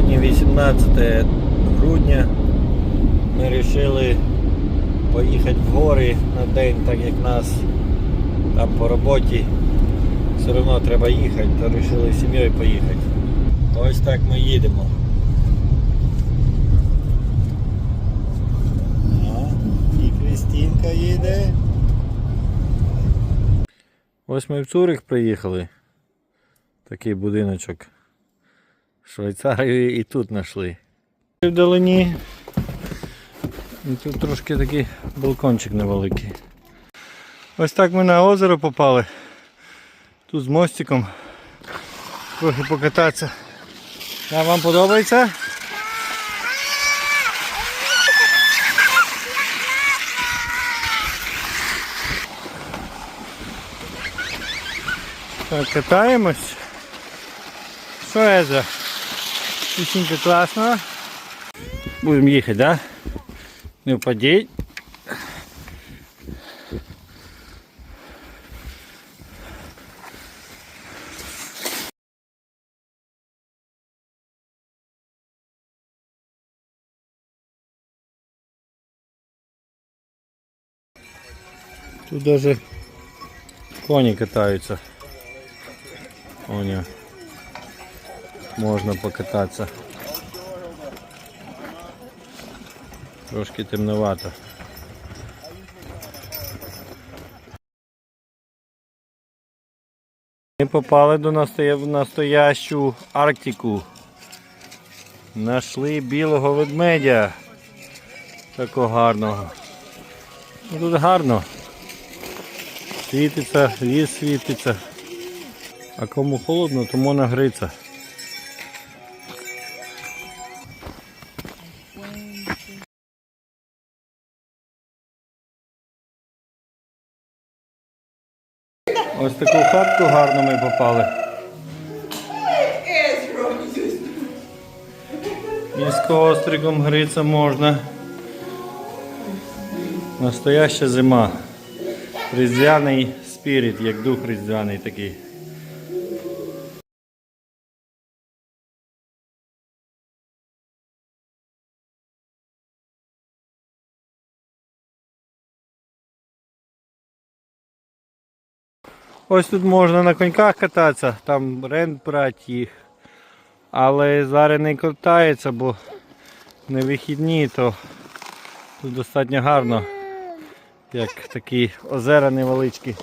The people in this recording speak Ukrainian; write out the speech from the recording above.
Сьогодні 18 грудня. Ми вирішили поїхати в гори на день, так як нас там по роботі все одно треба їхати, то вирішили з сім'єю поїхати. Ось так ми їдемо. А, І Крістінка їде. Ось ми в Цурих приїхали. Такий будиночок. Швейцарію і тут знайшли. Вдалині. І Тут трошки такий балкончик невеликий. Ось так ми на озеро попали. Тут з мостиком. Трохи покататися. А вам подобається? Так, катаємось. Що Езра? Пісенька класна. Будемо їхати, да? Не впадіть. Тут даже коні катаються. Оня. Можна покататися. Трошки темновато. Ми попали до настоя... настоящу Арктику. Нашли білого ведмедя. Такого гарного. Ну, Тут гарно. Світиться, ліс світиться. А кому холодно, тому нагриться. Ось таку хатку гарно ми попали. І костриком гриться можна. Настояща зима. Різдвяний спіріт, як дух різдвяний такий. Ось тут можна на коньках кататися, там рент брати їх. Але зараз не катається, бо не вихідні, то тут достатньо гарно. Як такі озера невеличкі.